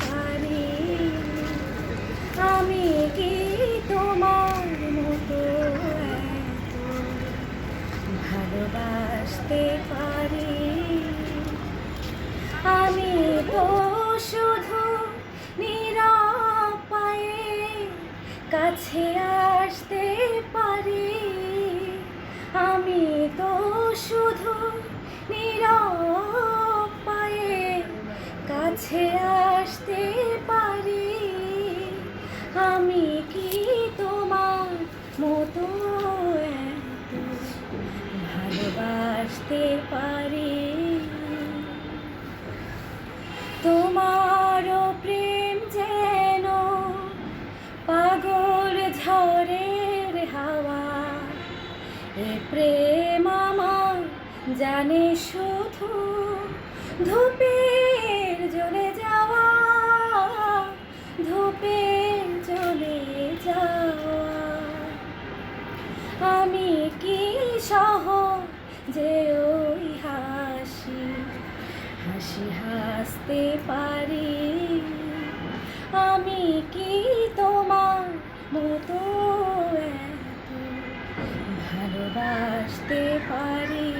পারি আমি কি তোমার মতো ভালোবাসতে পারি? আমি তো শুধু কাছে আসতে পারি। আমি তো শুধু নিরাপায়ে কাছে আসতে পারি। আমি কি তোমার মতো ভালোবাসতে পারি? তোমারও প্রেম যেন পাগল ঝড়ের হাওয়া। এ প্রেম আমার জানে শুধু ধূপের আমি কি সহ যে ওই হাসি? হাসি হাসতে পারি। আমি কি তোমার মতো ভালোবাসতে পারি?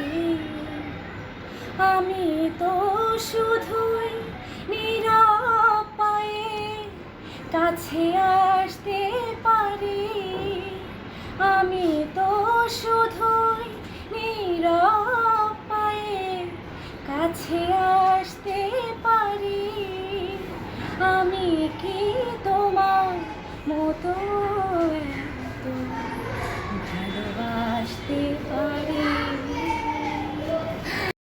আমি তো শুধুই নিরাপায়ে আমি তো শুধুই নীরব পায়ে কাছে আসতে পারি। আমি কি তোমার মতো ভালোবাস?